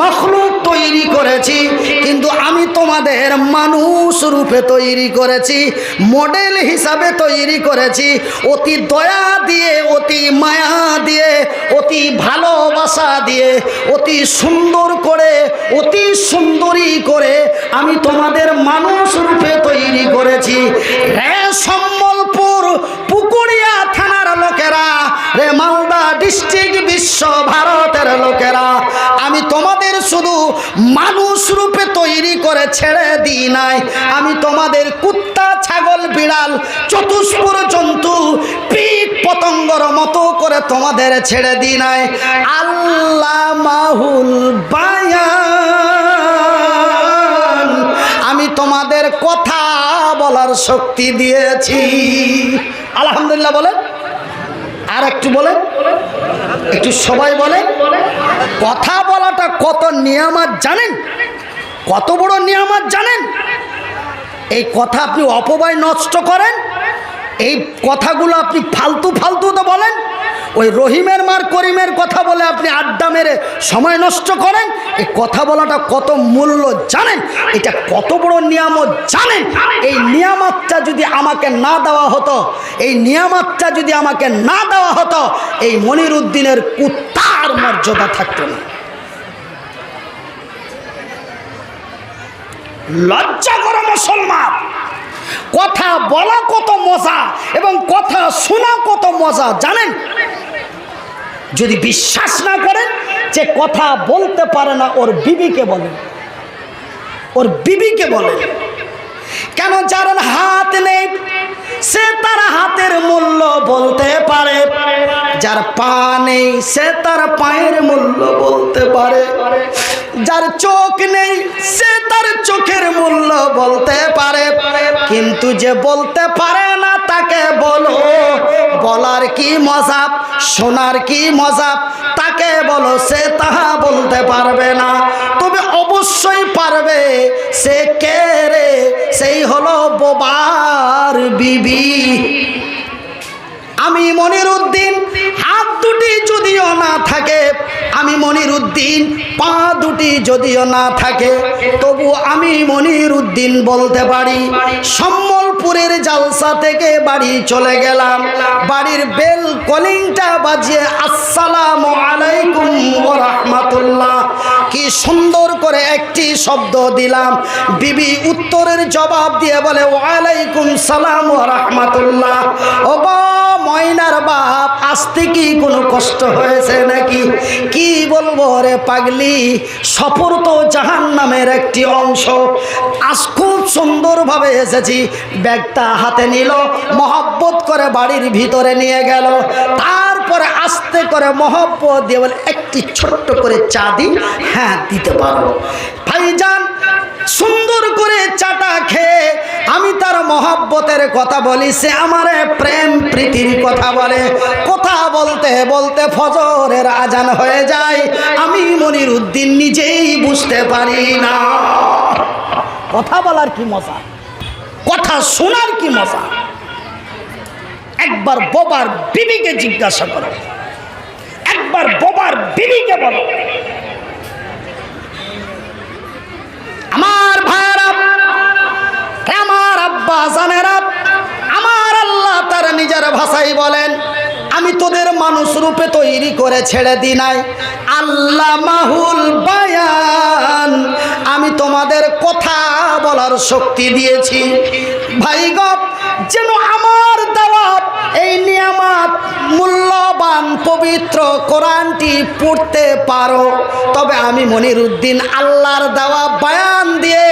মখলুক তৈরি করেছি, কিন্তু আমি তোমাদের মানুষ রূপে তৈরি করেছি, মডেল হিসাবে তৈরি করেছি, অতি দয়া দিয়ে, অতি মায়া দিয়ে, অতি ভালোবাসা দিয়ে, অতি সুন্দর করে, অতি সুন্দরী করে আমি তোমাদের মানুষ রূপে তৈরি করেছি। রে সম্বলপুর পুকুরিয়া থানার লোকেরা, রে মালদা ডিস্ট্রিক্ট বিশ্ব ভারতের লোকেরা মানুষ রূপে তৈরি করে ছেড়ে দিই নাই। আমি তোমাদের কুত্তা, ছাগল, বিড়াল, চতুষ্পুর জন্তু, পিট পতঙ্গর মতো করে তোমাদের ছেড়ে দিই নাই। আল্লাহ মাহুল বায়ান। আমি তোমাদের কথা বলার শক্তি দিয়েছি। আলহামদুলিল্লাহ বলেন। আর একটু বলেন। একটু সবাই বলেন। কথা বলাটা কত নিয়ামত জানেন? কত বড় নিয়ামত জানেন? এই কথা আপনি অপবায় নষ্ট করেন? এই কথাগুলো আপনি ফালতু ফালতু তো বলেন? ওই রহিমের মার করিমের কথা বলে আপনি আড্ডা মেরে সময় নষ্ট করেন? এই কথা বলাটা কত মূল্য জানেন? এটা কত বড় নিয়ামত জানেন? এই নিয়ামতটা যদি আমাকে না দেওয়া হতো, এই নিয়ামতটা যদি আমাকে না দেওয়া হতো, এই মনির উদ্দিনের কুত্তার মর্যাদা থাকতো না। লজ্জা করো মুসলমান। কথা বলা কত মজা এবং কথা শোনা কত মজা, জানেন? যদি বিশ্বাস না করেন যে কথা বলতে পারে না, ওর বিবিকে বলে। ওর বিবিকে বলেন কেন যার হাত নেই, সে তার হাতের মূল্য বলতে পারে। যার পা নেই, সে তার পায়ের মূল্য বলতে পারে। যার চোখ নেই, সে তার চোখের মূল্য বলতে পারে। কিন্তু যে বলতে পারে না, তাকে বলো, বলার কি মজা, শোনার কি মজা? তাকে বলো, সে তাহা বলতে পারবে না। তবে অবশ্যই পারবে, সে কে? হলো বোবার বিবি। আমি মনির উদ্দিন হাত দুটি যদিও না থাকে, আমি মনির উদ্দিন পা দুটি যদিও না থাকে, তবু আমি মনির উদ্দিন বলতে পারি সম্বলপুরের জালসা থেকে বাড়ি চলে গেলাম। বাড়ির বেল কলিংটা বাজিয়ে আসসালাম আলাইকুম রহমতুল্লাহ। কি সুন্দর করে একটি শব্দ দিলাম। বিবি উত্তরের জবাব দিয়ে বলে, ওয়ালাইকুম সালাম রহমতুল্লাহ। ও ময়নার বাপ, আসতে কি কোনো কষ্ট হয়েছে নাকি? কি বলব রে পাগলি? সফর তো জাহান নামের একটি অংশ। আজ খুব সুন্দরভাবে এসেছি। ব্যাগটা হাতে নিল, মহব্বত করে বাড়ির ভিতরে নিয়ে গেল। তারপরে আস্তে করে মহব্বত দিয়ে বলে, একটি ছোট্ট করে চা দিন হ্যাঁ দিতে পারো। ভাইজান, সুন্দর করে চাটা খেয়ে আমি তার মহব্বতের কথা বলি, সে আমারে প্রেম প্রীতির কথা বলে। কথা বলতে বলতে ফজরের আজান হয়ে যায়। আমি মনির উদ্দিন নিজেই বুঝতে পারি না। কথা বলার কি মজা? কথা শোনার কি মজা? একবার বোবার বিবিকে জিজ্ঞাসা করো। একবার বোবার বিবিকে বলো। আমার ভাইরা আমার আব্বা জানেরা আমার আল্লাহ তার নিজের ভাষাই বলেন, আমি তোদের মানুষ রূপে তৈরি করে ছেড়ে দি নাই। আল্লাহ মাহুল বায়ান, আমি তোমাদের কথা বলার শক্তি দিয়েছি। ভাই যেন আমার দেওয়া এই নিয়ামত মূল্যবান, পবিত্র কোরআনটি পড়তে পারো। তবে আমি মনির উদ্দিন আল্লাহর দেওয়া বয়ান দিয়ে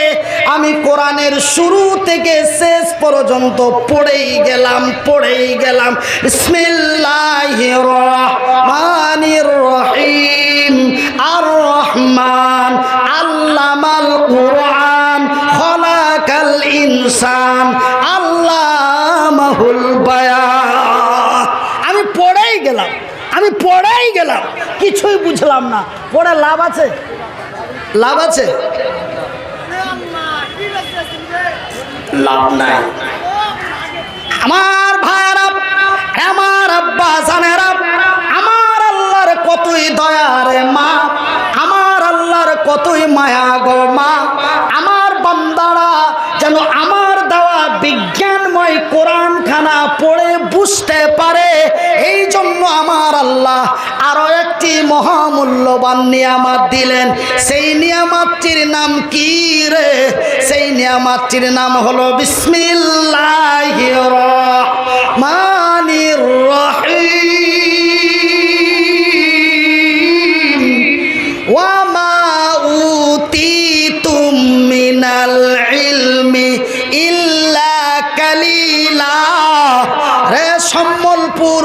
আমি কোরআনের শুরু থেকে শেষ পর্যন্ত পড়েই গেলাম পড়েই গেলাম। বিসমিল্লাহির রহমানির রহিম। আর রহমান আল্লামাল কোরআন। ইনসান বায়ান আমি পড়েই গেলাম, আমি পড়েই গেলাম, কিছুই বুঝলাম না। পড়ে লাভ আছে? লাভ আছে? লাভ নাই। আমার ভাইরা আমার আব্বা জানেরা, আমার আল্লাহর কতই দয়ারে মা, আমার আল্লাহর কতই মায়া গো মা, আমার বিজ্ঞানময় কোরআন খানা পড়ে বুঝতে পারে। এই জন্য আমার আল্লাহ আরও একটি মহামূল্যবান নিয়ামাত দিলেন। সেই নিয়ামাতটির নাম কি রে? সেই নিয়ামাতটির নাম হলো বিসমিল্লাহ রহমানির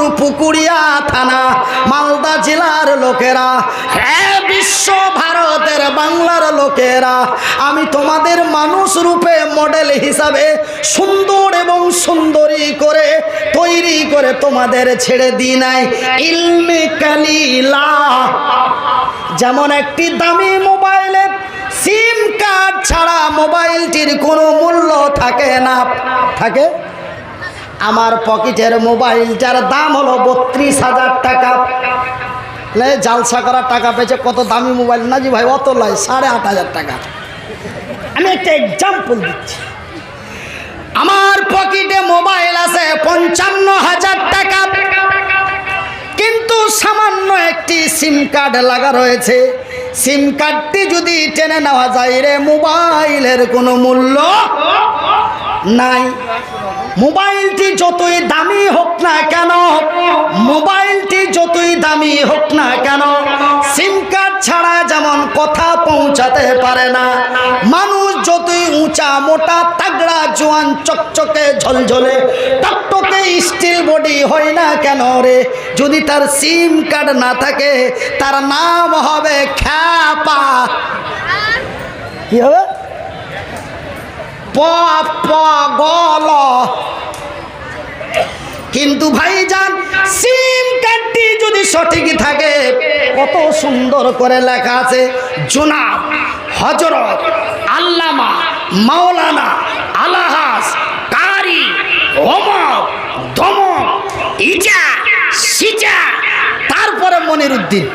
সম্বলপুর পুকুরিয়া থানা, মালদা জেলার লোকেরা। হ্যাঁ বিশ্ব ভারতের বাংলার লোকেরা, আমি তোমাদের মানুষ রূপে মডেল হিসাবে সুন্দর এবং সুন্দরী করে তৈরি করে তোমাদের ছেড়ে দিই নাই। ইলমে কালিলা। যেমন একটি দামি মোবাইলের সিম কার্ড ছাড়া মোবাইলটির কোনো মূল্য থাকে না। থাকে? আমার পকেটের মোবাইলটার দাম হলো বত্রিশ হাজার টাকা। জালসা করার টাকা পেয়েছে, কত দামি মোবাইল? না জি ভাই, অত লয়, সাড়ে আট হাজার টাকা। আমি একটা এক্সাম্পল দিচ্ছি। আমার পকেটে মোবাইল আছে পঞ্চান্ন হাজার টাকা। কিন্তু সামান্য একটি সিম কার্ড লাগা রয়েছে। সিম কার্ডটি যদি টেনে নেওয়া যায় রে, মোবাইলের কোনো মূল্য নাই। মোবাইলটি যতই দামি হোক না কেন, মোবাইলটি যতই দামি হোক না কেন সিম কার্ড ছাড়া যেমন কথা পৌঁছাতে পারে না, মানুষ যতই উঁচা, মোটা, তাগড়া, জোয়ান, চকচকে, ঝলঝলে, টকটকে স্টিল বডি হয় না কেন রে? যদি তার সিম কার্ড না থাকে, তার নাম হবে খ্যাপা। কি হবে? প প গল কিন্তু সিম কার্ডটি যদি সঠিক থাকে, কত সুন্দর করে লেখা আছে, জুনাব, হজরত, আল্লামা, মাওলানা, আলাহাস, কারি অমক ধমক, ইজা, সিজা, তারপরে মনির উদ্দিন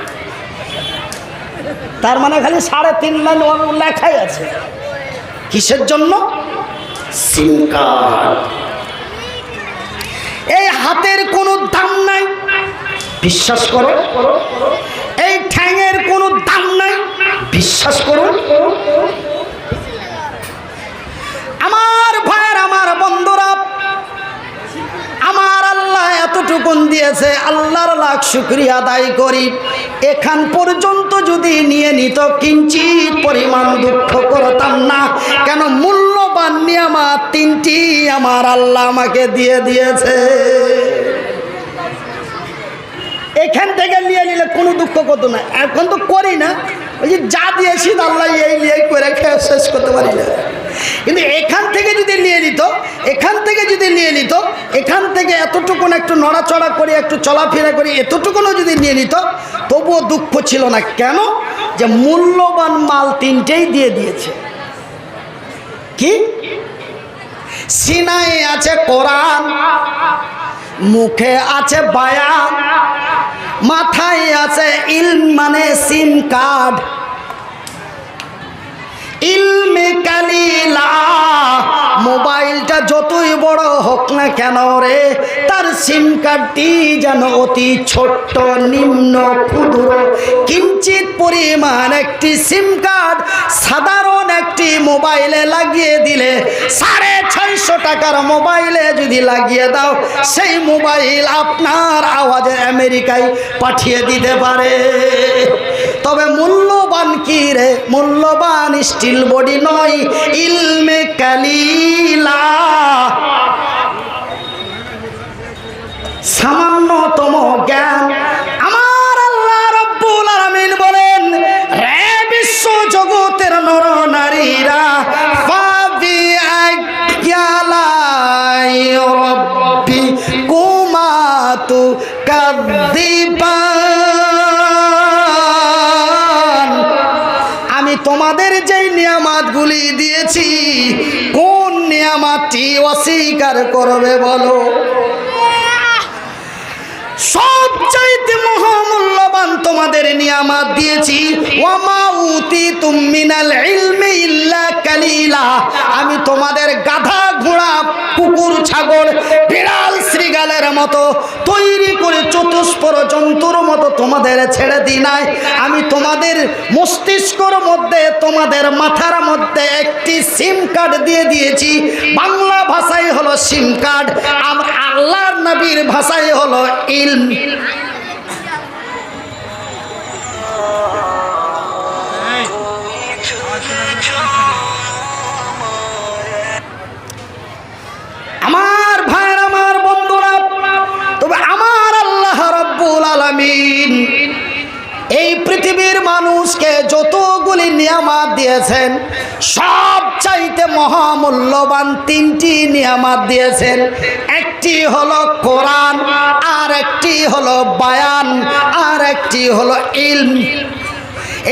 তার মানে খালি সাড়ে তিন লাইন লেখাই আছে। কিসের জন্য? সিম কার্ড এই হাতের কোনো দাম নাই। বিশ্বাস করো। এই ঠ্যাঙের কোনো দাম নাই। বিশ্বাস করো। আমার ভাইয়ের, আমার বন্ধুরা, আমার আল্লাহ এতটুকুন দিয়েছে, আল্লাহর লাখ শুক্রিয়া আদায় করি। এখান পর্যন্ত যদি নিয়ে নিত, কিঞ্চিত পরিমাণ দুঃখ করতাম না। কেন মূল্যবান নিয়ামত তিনটি আমার আল্লাহ আমাকে দিয়ে দিয়েছে। এখান থেকে নিয়ে নিলে কোনো দুঃখ করতো না। এখন তো করি না। যা দিয়েছি আল্লাহ এই নিয়ে করে খেয়ে শেষ করতে পারি না। কিন্তু এখান থেকে যদি নিয়ে নিত, এখান থেকে যদি নিয়ে নিত, এখান থেকে এতটুকুন একটু নড়াচড়া করে, একটু চলাফেরা করে, এতটুকুনও যদি নিয়ে নিত, তবুও দুঃখ ছিল না। কেন? যে মূল্যবান মাল তিনটেই দিয়ে দিয়েছে। কি? সিনাই আছে কোরআন, মুখে আছে বায়ান, মাথায় আছে ইল মানে সিম কার্ড। ইলমে মোবাইলটা যতই বড় হোক না কেন রে, তার সিম কার্ডটি যেন অতি ছোট্ট, নিম্ন, ক্ষুদ্র, কিঞ্চিত পরিমাণ একটি সিম কার্ড সাধারণ একটি মোবাইলে লাগিয়ে দিলে সাড়ে ছয়শো টাকার মোবাইলে যদি লাগিয়ে দাও, সেই মোবাইল আপনার আওয়াজে আমেরিকায় পাঠিয়ে দিতে পারে। তবে মূল্যবান কি রে? মূল্যবান স্টিল বডি নয়, ইলমে কালিলা। সামান্যতম জ্ঞান আমার আল্লাহ রব্বুল আলামিন বলেন, রে বিশ্ব জগতের নর নারীরা রব্বি কুমাতু কাদ্দিবান নিয়ামাতটি অস্বীকার করবে বলো। সবচাইতে মহামূল্যবান তোমাদের নিয়ামাত দিয়েছি, ওয়ামা উতি তুমিনাল ইল্লা কালিলা। আমি তোমাদের গাধা ঘোড়া, কুকুর, ছাগল, বিড়াল, শ্রীগালের মতো তৈরি করে চতুষ্পর জন্তুর মতো তোমাদের ছেড়ে দিই নাই। আমি তোমাদের মস্তিষ্কর মধ্যে, তোমাদের মাথার মধ্যে একটি সিম কার্ড দিয়ে দিয়েছি। বাংলা ভাষায় হলো সিম কার্ড, আর আল্লাহর নবীর ভাষায় হলো ইলম। আলামিন এই পৃথিবীর মানুষকে যতগুলি নিয়ামাত দিয়েছেন সব চাইতে মহামূল্যবান তিনটি নিয়ামাত দিয়েছেন। একটি হলো কোরআন, আর একটি হলো বায়ান, আর একটি হলো ইলম।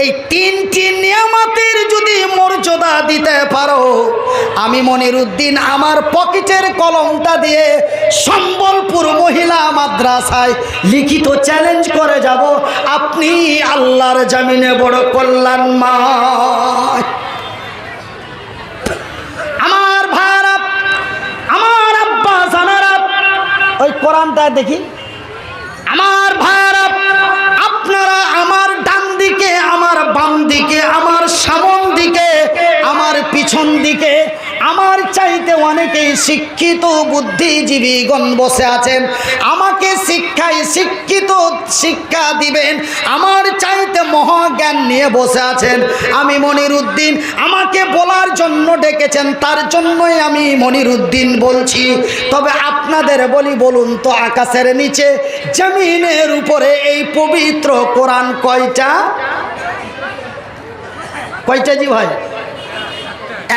এই তিনটি নিয়ামতের যদি মর্যাদা দিতে পারো, আমি মনির উদ্দিন আমার পকেটের কলমটা দিয়ে সম্বলপুর মহিলা মাদ্রাসায় লিখিত চ্যালেঞ্জ করে যাব। আপনি আল্লাহর জামিনে বড় কল্যাণময় আমার ভাইরা, আমার আব্বা জানারা, ওই কোরআনটা দেখি। আমার ভাইরা পিছন দিকে। আমার চাইতে অনেকেই শিক্ষিত বুদ্ধিজীবীগণ বসে আছেন। আমাকে শিক্ষায় শিক্ষিত শিক্ষা দিবেন। আমার চাইতে মহাজ্ঞান নিয়ে বসে আছেন। আমি মনির উদ্দিন আমাকে বলার জন্য ডেকেছেন, তার জন্যই আমি মনির উদ্দিন বলছি। তবে আপনাদের বলি বলুন তো, আকাশের নিচে, জমিনের উপরে এই পবিত্র কোরআন কয়টা? কয়টা জি ভাই?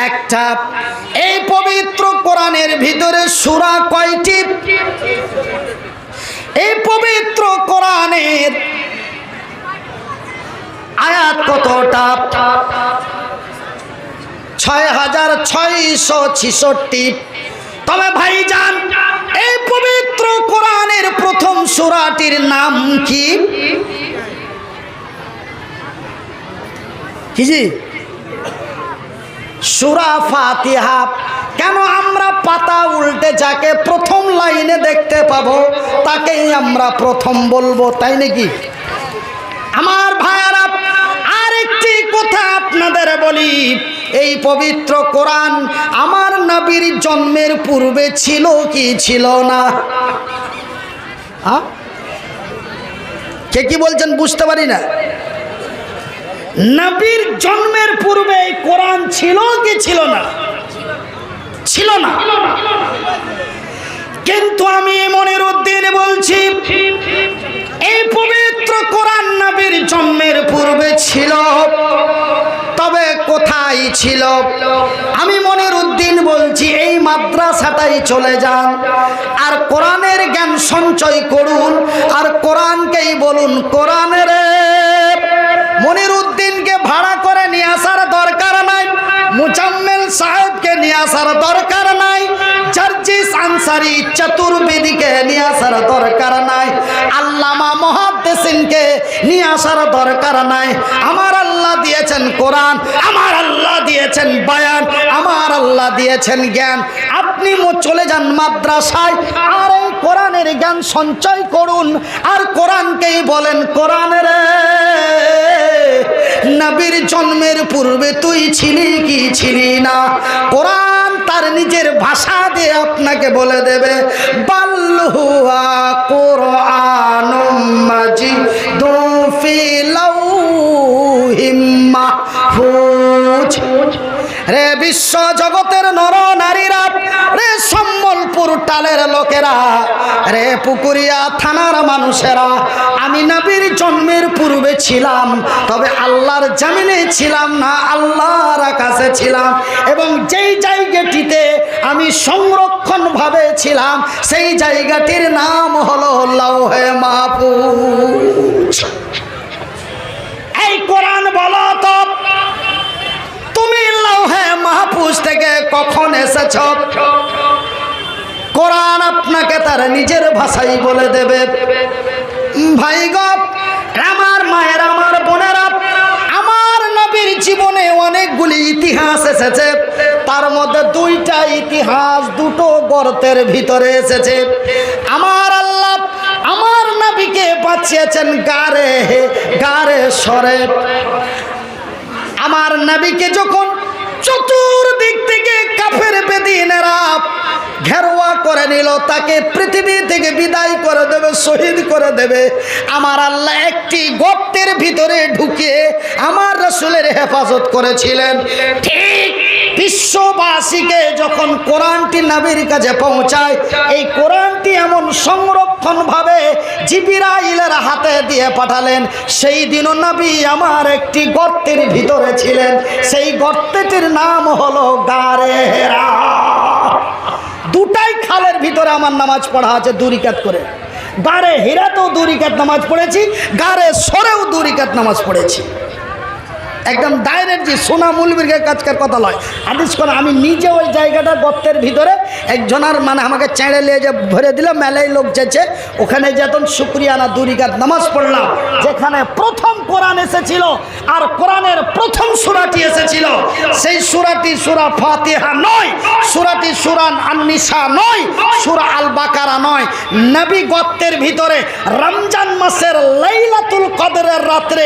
একটা, এই পবিত্র কোরআনের ভিতরে সুরা কয়টি? এই পবিত্র কোরআনের আয়াত কতটা? ছয় হাজার ছয়শো ছিষট্টি। তবে ভাইজান, এই পবিত্র কোরআনের প্রথম সুরাটির নাম কি জি? সুরা ফাতিহা। কেন আমরা পাতা উল্টে যাকে প্রথম লাইনে দেখতে পাবো, তাকেই আমরা প্রথম বলব, তাই নাকি? আমার ভাইয়ারা, আরেকটি কথা আপনাদের বলি। এই পবিত্র কোরআন আমার নাবির জন্মের পূর্বে ছিল কি ছিল না? কে কি বলছেন বুঝতে পারি না। নবীর জন্মের পূর্বে কোরআন ছিল কি ছিল না? ছিল না। কিন্তু আমি মনের উদ্দিন বলছি, এই পবিত্র কোরআন নবীর জন্মের পূর্বে ছিল, তবে কোথায় ছিল? আমি মনের উদ্দিন বলছি, এই মাদ্রাসাটাই চলে যান আর কোরআনের জ্ঞান সঞ্চয় করুন আর কোরআনকেই বলুন, কোরআনের মনির উদ্দিনকে ভাড়া করে নিয়ে আসার দরকার নাই। মুজাম্মেল সাহেবকে নিয়ে আসার দরকার নাই। জার্জিস আনসারি চতুর্বেদীকে নিয়ে আসার দরকার নাই। আল্লামা মহাদ্দেসিনকে নিয়ে আসার দরকার নাই। আমার আল্লাহ দিয়েছেন কোরআন, আমার আল্লাহ দিয়েছেন বায়ান, আমার আল্লাহ দিয়েছেন জ্ঞান। আপনি চলে যান মাদ্রাসায়, আর কোরআনের জ্ঞান সঞ্চয় করুন। আর কোরআনকেই বলেন কোরআনের নবীর জন্মের পূর্বে তুই ছিলি কি ছিলি না? কোরআন তার নিজের ভাষা দিয়ে আপনাকে বলে দেবে বাল্লুয়া কোরআন মাজি দোফি লাউহিম মাহফুজ। রে বিশ্ব জগতের নর নারীরা, রে সম্বলপুর টালের লোকেরা, রে পুকুরিয়া থানার মানুষেরা, আমি নবীর জন্মের পূর্বে ছিলাম, তবে আল্লাহর জামিনে ছিলাম না, আল্লাহর কাছে ছিলাম, এবং যেই জায়গাটিতে আমি সংরক্ষণভাবে ছিলাম, সেই জায়গাটির নাম কখন এসেছ? কোরআন আপনাকে তার নিজের ভাষাই বলে দেবে। ভাই আমার মায়ের, আমার বোনেরা, আমার নবীর জীবনে অনেকগুলি ইতিহাস এসেছে। তার মধ্যে দুইটা ইতিহাস দুটো গর্তের ভিতরে এসেছে। আমার আল্লাহ আমার নবীকে বাঁচিয়েছেন গারে গারে সরে। আমার নবীকে যখন তাকে পৃথিবী থেকে বিদায় করে দেবে, শহীদ করে দেবে। আমার আল্লাহ একটি গর্তের ভিতরে ঢুকিয়ে আমার রসুলের হেফাজত করেছিলেন। ঠিক বিশ্ববাসীকে যখন কোরআনটি নাবির কাছে পৌঁছায়, এই কোরআনটি এমন সংরক্ষণভাবে জিবিরাইলের হাতে দিয়ে পাঠালেন। সেই দিনও নবী আমার একটি গর্তের ভিতরে ছিলেন। সেই গর্তটির নাম হলো গারেরা দুটাই খালের ভিতরে আমার নামাজ পড়া আছে দুরিকাত করে। গাড়ে হীরাতেও দুরিকাত নামাজ পড়েছি গাড়ে সরেও দুরিকাত নামাজ পড়েছি। একদম ডাইরেক্ট যে সোনা মুলবির কাজকার কথা লয়। আদেশ করে আমি নিজে ওই জায়গাটা গর্তের ভিতরে একজনার মানে আমাকে চেঁড়ে নিয়ে যে ভরে দিল মেলাই লোক যেছে ওখানে যেতন শুক্রিয়ানা দুরিকাত নামাজ পড়লাম, যেখানে প্রথম কোরআন এসেছিল আর কোরআনের প্রথম সুরাটি এসেছিল। সেই সুরাটি সুরা ফাতিহা নয়, সুরাটি সুরান আননিসা নয়, সুরা আল বাকারা নয়। নবী গর্তের ভিতরে রমজান মাসের লাইলাতুল কদরের রাত্রে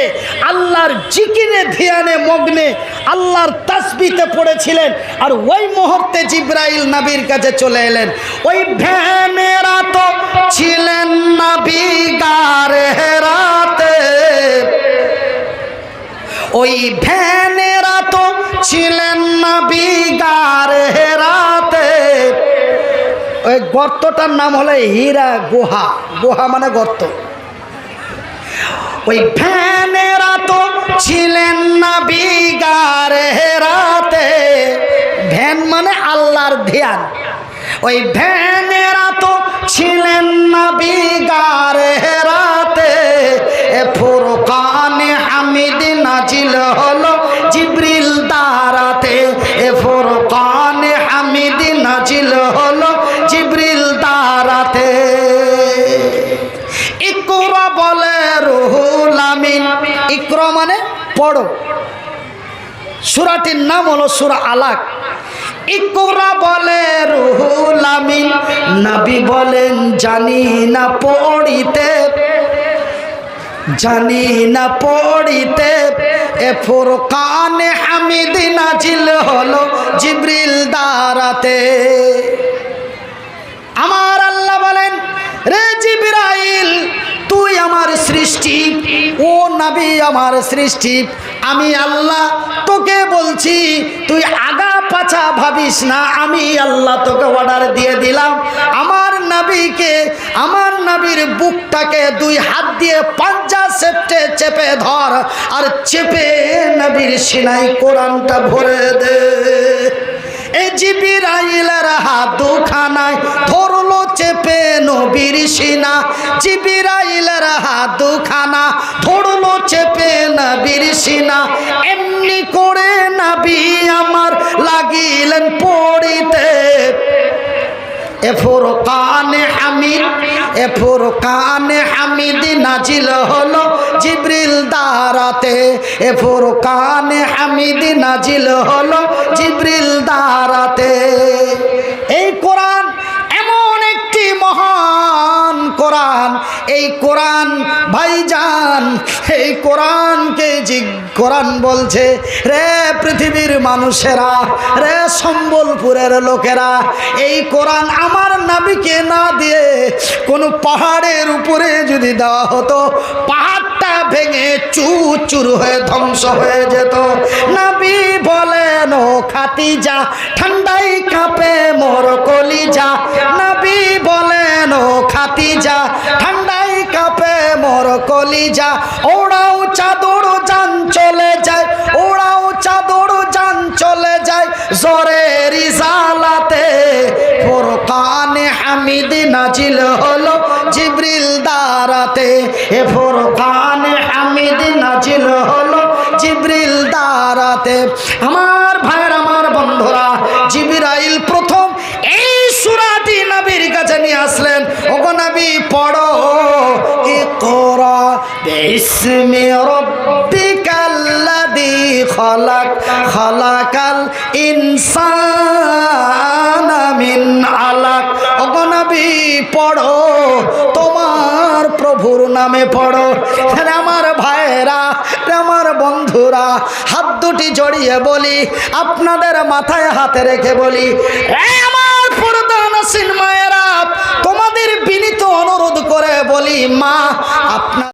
আল্লাহর জিকিরে ধ্যানে মগ্নে আল্লাহর তাসবিতে পড়েছিলেন আর ওই মুহূর্তে জিব্রাইল নবীর কাছে চলে এলেন। ওই ভ্যানেরা তো ছিলেন নবী রাতে। ওই ভ্যানেরা তো ছিলেন নবী রাতে। ওই গর্তটার নাম হলো হীরা গুহা। গুহা মানে গর্ত। ওই ভ্যানেরা তো ছিলেন না বিগারে রাতে। ভ্যান মানে আল্লাহর ধ্যান। ওই ভ্যানেরা তো ছিলেন না বিগারে রাতে। এ ফুরকানে হামিদ নাজিল হলো জিব্রিল দারাতে। এ ফুরকানে হামিদ নাজিল হলো জিব্রিল দারাতে। ইকরা বলে রুহুল আমিন। ইকরা মানে পড়ো সুরাটির নাম হলো সুরা আলাক। ইকরা বলে রুহুল আমিন, নবী বলেন, জানি না পড়িতে, জানি না পড়িতে, এ ফুরকানে হামিদ নাজিল হলো জিব্রিল দারাতে আমার আল্লাহ বলেন, রে সৃষ্টি। ও নবী, আমার সৃষ্টি। আমি আল্লাহ, তোকে বলছি, তুই আগা পাছা ভাবিস না, আমি আল্লাহ তোকে অর্ডার দিয়ে দিলাম। আমার নবীকে, আমার নবীর বুকটাকে দুই হাত দিয়ে পাঞ্জা সেপটে চেপে ধর, আর চেপে নবীর সিনাই কোরআনটা ভরে দে। জিবিরাইলের হাত দুখানায় ধরলো চেপে নবীর সিনা। জিবিরাইলের হাত দুখানা ধরলো চেপে নবীর সিনা। এমনি করে নাবি আমার লাগিলেন পড়িতে। এ ফুরকানে এ ফুরকানে হামিদ নাজিল হলো জিব্রিল দারাতে। এ ফুরকানে হামিদ নাজিল হলো জিব্রিল দারাতে। এই কোরআন এমন একটি মহান কোরআন, এই কোরআন ভাইজান, এই কোরআনকে জি, কোরআন বলছে, রে পৃথিবীর মানুষেরা, রে সম্বলপুরের লোকেরা, এই কোরআন আমার নাবিকে না দিয়ে কোনো পাহাড়ের উপরে যদি দেওয়া হতো, পাহাড়টা ভেঙে চুর চুর হয়ে ধ্বংস হয়ে যেত। নাবি বলেন, ও খাতিজা ঠান্ডাই কাঁপে মোর কলিজা। নাবি ও খাতিজা ঠান্ডাই কাঁপে মোর কলিজা। ওড়াও চাদর, যান চলে যায়, ওড়াও চাদর, যান চলে যায়। জোরের ইজালাতে ফোরকানে হামিদ নাজিল হলো জিব্রিল দারাতে এ ফোরকানে হামিদ নাজিল হলো জিব্রিল দারাতে আমার পড়ো। ইকরা বিসমি রব্বিকাল্লাযী খলাক খলাকাল ইনসানা মিন আলাক। ওগো নবী পড়ো। প্রভুর নামে পড়ো। আমার ভাইয়েরা আমার বন্ধুরা, হাত দুটি জড়িয়ে বলি, আপনাদের মাথায় হাতে রেখে বলি আমার প্রধান মায়েরা তোমাদের বিনীত অনুরোধ করে বলি, মা, আপনার